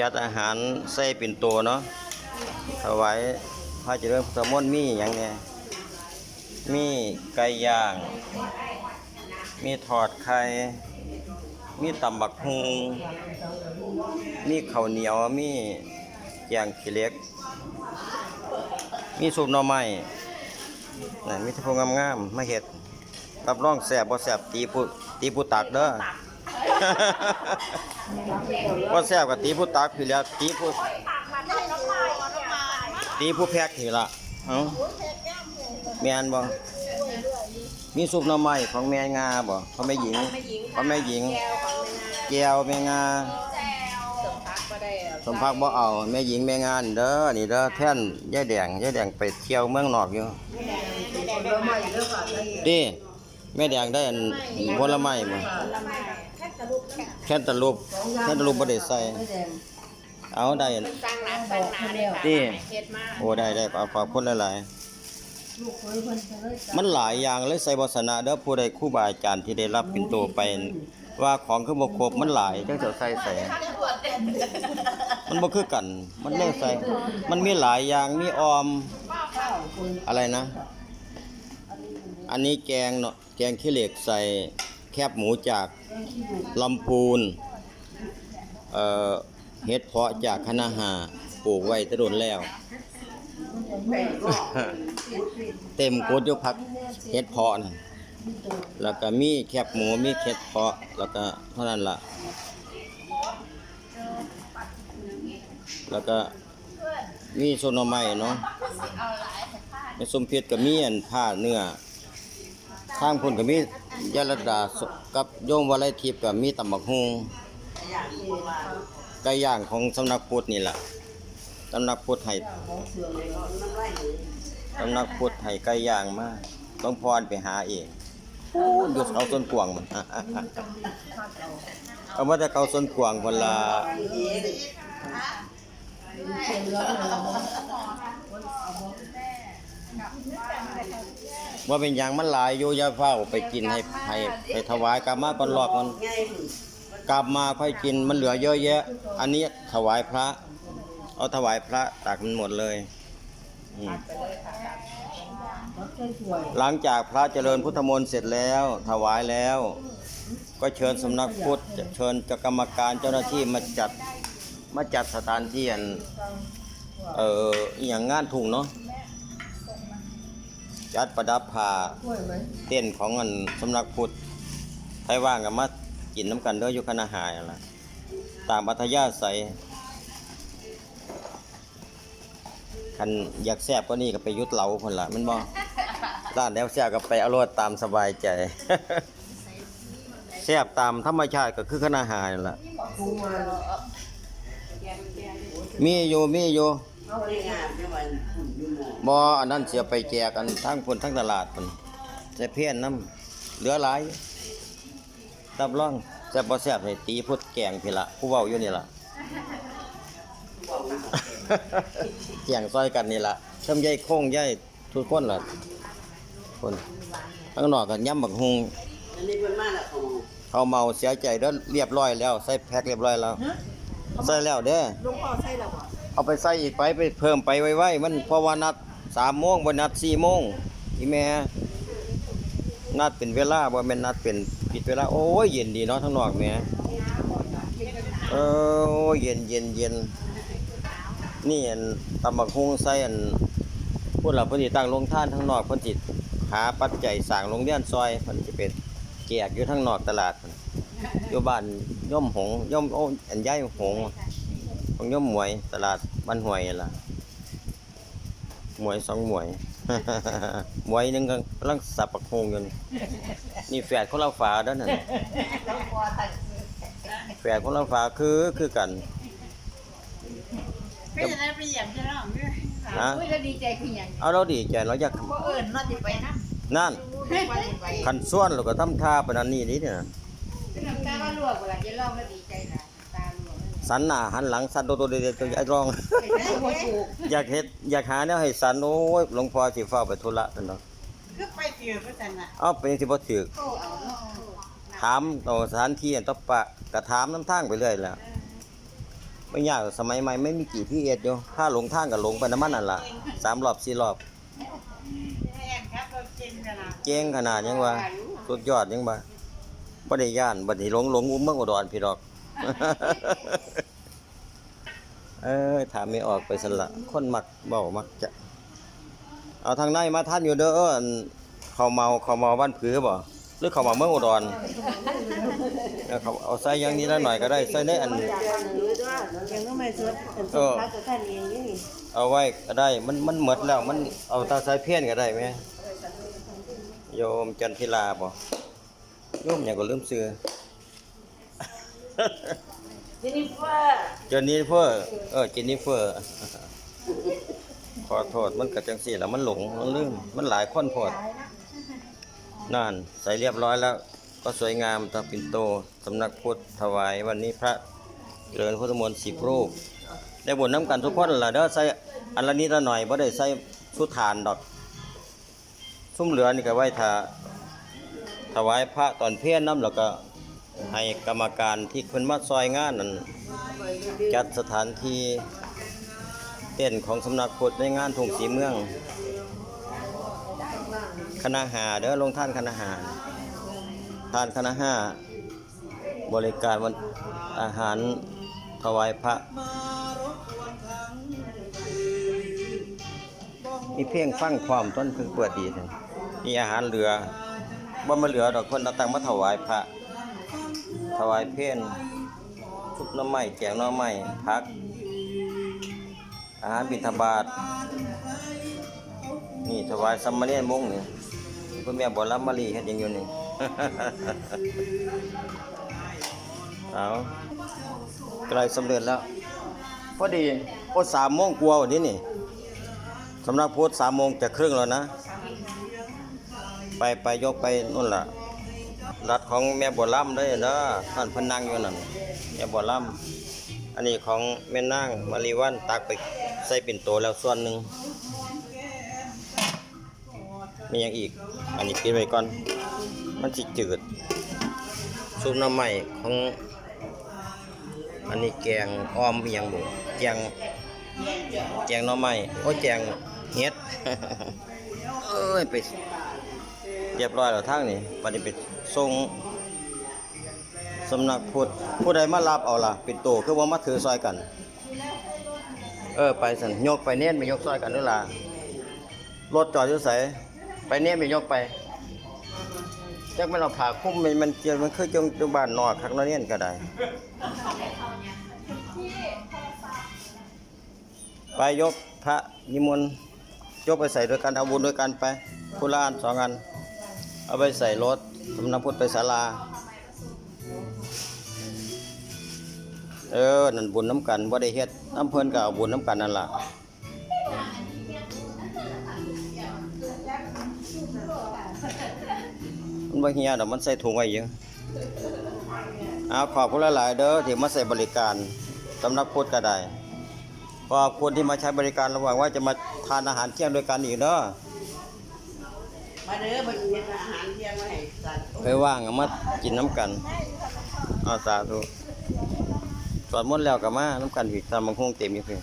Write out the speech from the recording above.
จัดอาหารใส่ปิ่นโตเนาะถวายพระเจริญพุทธมนต์มีหยังไงมีไก่ย่าง มีทอดไข่ มีตำบักฮุงมีข้าวเหนียว มีแกงขี้เล็ก มีซุปหน่อไม้นั่นมีแต่พวกงามๆมาเฮ็ดรับรองแซ่บบ่แซ่บตีผู้ตีผู้ตักเด้อ บ่แซ่บก็ตีผู้ตักพี่แหล้วตีผู้ตีผู้แพ็กนี่ล่ะเอ้าแม่นบ่มีซุปหน่อไม้ของแม่งาบ่ของแม่หญิงของแม่หญิงแก้วแม่งาสมพักบ่เอาแม่หญิงแม่งานเด้อนี่เด้อแท่นยายแดงยายแดงไปเที่ยวเมืองนอกอยู่ดิแม่แดงได้อันผลไม้มา แค่นตะลุบแค่นตะลุบบ่ได้ใส่ เอาได้อันตั้งร้านตั้งร้านเลยค่ะดิเฮ็ดมาโอ้ได้ได้เอาขอบคุณหลายๆมันหลายอย่างเลยใส่บ่สนะเด้อผู้ใดครูบาอาจารย์ที่ได้รับเป็นตัวไปว่าของคือบ่ครบมันหลายจังจะใส่ใส่ มันบ่คือกัน มันเล่ใส่ มันมีหลายอย่าง มีออม อะไรนะ อันนี้แกงเนาะ แกงขี้เหล็กใส่ แคบหมูจากลำพูนเอ่อเฮ็ดเพาะจากคณะหาปลูกไว้ตะโดนแล้ว เต็มโกดอยู่พักเฮ็ดเพาะนั่นแล้วก็มีแคบหมูมีเฮ็ดเพาะ แล้วก็เท่านั้นล่ะ แล้วก็มีโซนไม้เนาะในสมเพชรก็มีอันผ้าเนื้อ ทางพุ่นก็มียาลดากับโยมวลัยทิพย์ก็มีตำบักฮุงไก่ย่างของสำนักพุทธนี่แหละสำนักพุทธให้สำนักพุทธให้ไก่ย่างมากต้องพรไปหาเองพูนอยู่เขาต้นกวางมันเอามาแต่เขาต้นกวางคนละ ว่าเป็นอย่างมันหลายอยู่อยาเฝ้าไปกินให้ให้ไปถวายกลับมาก่อนรอบมันกลับมาค่อยกินมันเหลือเยอะแยะ อันนี้ถวายพระ เอาถวายพระตักมันหมดเลยอืมหลังจากพระเจริญพุทธมนต์เสร็จแล้ว ถวายแล้ว ก็เชิญสำนักพุทธเชิญจกรรมการเจ้าหน้าที่มาจัดมาจัดสถานที่อันเอออย่างงานทุ่งเนาะ จัดประดับผ้าเต้นของอันสำนักพุทธใครว่างก็มากินน้ำกันเด้ออยู่คณะหายนั่นล่ะตามอัธยาศัยคันอยากแซ่บก็นี่ก็ไปยุดเหลาคนละแมันบ่ร้านแล้วแซ่บก็ไปเอารสตามสบายใจแซ่บตามธรรมชาติก็คือคณะหายนั่นล่ะมีอยู่มีอยู่ บ่อันนั้นเสียไปแจกอันทั้งคนทั้งตลาดพุ่นแต่เพี้ยนน้ำเหลือหลายรับรองแซ่บบ่แซ่บให้ตีพุดแกงพี่ละผู้เว้าอยู่นี่ล่ะแกงซอยกันนี่ล่ะทำใหญ่โค้งใหญ่ทุกคนล่ะคนข้างนอกก็ยำบักฮุงอันนี้เพิ่นมาแล้วเขาเขาเมาเสียใจเด้อเรียบร้อยแล้ว ใส่แพ็คเรียบร้อยแล้วใส่แล้วเด้อลุงพ่อใช่แล้วบ่เอาไปใส่อีกไปไปเพิ่มไปไว้ๆมันเพราะว่านัด สามโมงบ่นัดสี่โมงอีแม่นัดเป็นเวลาบ่แม่นนัดเป็นผิดเวลา โอ้ยเย็นดีเนาะทั้งนอกแม่เออเย็นเย็นเย็นนี่อันตำบักฮุงใส่อันพูดล่ะเพิ่นสิตั้งโรงท่านทั้งนอกเพิ่นสิหาปัจจัยสร้างโรงเรียนซอยเพิ่นสิเป็นแจกอยู่ทั้งนอกตลาดพุ่นอยู่บ้านย่อมหงย่อมโอ้อันย้ายหงของย่อมหวยตลาดบ้านหวยล่ะ หมวยสองหมวย หมวยหนึงก็กำลังสับปักโฮงอยู่นี่นี่แฝดของเราฝาเด้อนั่นแฝดของเราฝาคือคือกัน เป็นอะไรไปเยี่ยมใช่น้องเด้อฮะ อุ้ยแล้วดีใจคือหยังเอาเราดีใจเราอยากบ่เอิ้นเนาะสิไปนำนั่นว่าสิไปคันส่วนเราก็ทำท่าปานนั้นนี่นี่เนี่ยเป็นน้ำตาว่าลวกเวลาจะลองแล้วดีใจนะตาลวก สันหน้าหันหลังสันโตโตเดๆตัวไอ้ร้องไปได้บ่ถูกอยากเฮ็ดอยากหาแนวให้สันโอ้ยหลวงพ่อสิฟ้าไปธุระซั่นดอกคือไปเจอว่าซั่นน่ะเอาเป็นสิบ่ถูกโตเอาเนาะถามต่อสถานที่อันต่อปะก็ถามน้ำทางไปเรื่อยแหล้วไม่ยากหรอกสมัยใหม่ไม่มีกี่พี่เอ็ดอยู่ถ้าหลงทางก็หลงไปน้ำมันนั่นล่ะสามรอบสี่รอบแม่นครับเรากินกันนะเจ๊งขนาดยังว่าสุดยอดยังว่าบ่ได้ย่านบ่ได้หลงหลงอุ้มเมืองอุดรพี่ดอก เออถามไม่ออกไปสละ คนมักเบามักจะ เอาทางในมาท่านอยู่เด้ออันเขาเมาเขาเมาบ้านผือบ่หรือเขาเมาเมืองอุดรเออเขาเอาใส่อย่างนี้แล้วหน่อยก็ได้ใส่ในอันยังก็ไม่สดเป็นสดพักกับท่านเองนี่เอาไว้ก็ได้ มันมันหมดแล้ว มันเอาตาใส่เพี้ยนก็ได้ไหมโยมจันทิลาบ่โยมอย่างก็ลืมซื้อ เจนิเฟอร์เจนนิเฟอร์ เออเจนนิเฟอร์ ขอโทษมันก็จังซี่แล้วมันหลงมันลืมมันหลายคนโพดนั่นใส่เรียบร้อยแล้ว ก็สวยงามตาปินโตสำนักพุทธถวายวันนี้พระเจริญพุทธมนต์สิบรูปได้บุญน้ำกันทุกคนล่ะเด้อใส่อันละนิดละหน่อยบ่ได้ใส่สุทานดอกซุ้มเหลือนี่ก็ไว้ถาถวายพระตอนเพี้ยนน้ำแล้วก็ ให้กรรมการที่เพิ่นมาซอยงานนั่นจัดสถานที่เต้นของสำนักพุทธในงานทุ่งสีเมือง คณะหาเด้อลงท่านคณะหาทานคณะห้าบริการวันอาหารถวายพระ มีเพลงฟังความต้นคือเปิดดีเลยมีอาหารเหลือบ่มาเหลือดอกคนเอาตั้งมาถวายพระ ถวายเพนชุบน้ำไม้แกงน้ำไม้พัก อาหารบิณฑบาตนี่ถวายสัมมาเนียนมงนี่คุณแม่บ่รับมารีเฮ็ดยังอยู่นี่เอาใกล้สำเร็จแล้ว พอดีโอ้สามโมงกว่าวันนี้นี่สำนักพุทธสามโมงจะครึ่งแล้วนะ ไปไปยกไปนู่นล่ะ รัดของแม่บัวล่ำได้นะท่านเพนนังอยู่นั่นแม่บัวล่ำอันนี้ของแม่นางมารีวันตักไปใส่ปิ่นโตแล้วส่วนหนึ่งมีอย่างอีก อันนี้ปิดไว้ก่อน มันสิจืดซุปน้ำใหม่ของ อันนี้แกงอ้อมอีหยังบุแกงแจงหน่อไม้โอ้แจงเฮ็ดเอ้ยไปเรียบร้อยแล้วทางนี้ปฏิไปส่งสำนักพุทธผู้ใดมารับเอาล่ะปิดโตคือว่ามาถือซอยกัน เออไปสันยกไปเน้นไปยกซอยกันนู่ล่ะรถจอดอยู่ไสไปเน้นไปยกไปจักแม่เอาผ้าคลุมมันมันเจียมันคือจงจงบ้านนอกคักเนาะเน้นก็ได้ ไปยกพระนิมนต์ยกไปใส่ด้วยกันเอาบุญด้วยกันไปคุละอันสองอัน เอาไปใส่รถ สำนักพุทธไปศาลา เออ นั่นบุญน้ำกันบ่ได้เฮ็ดน้ำเพิ่นก็เอาบุญน้ำกันนั่นล่ะมันบ่เฮียดอกมันใส่ถุงไว้อยู่เอาขอบคุณหลายๆเด้อที่มาใส่บริการสำนักพุทธก็ได้ขอบคุณที่มาใช้บริการระหว่างว่าจะมาทานอาหารเที่ยงด้วยกันอีกเนาะ มาเด้อมากินอาหารเที่ยงมาให้สัตว์เคยว่างก็มากินน้ำกันเอาสาธุสวดมนต์แล้วก็มาน้ำกันอีกทำบางคงเต็มอยู่เพิ่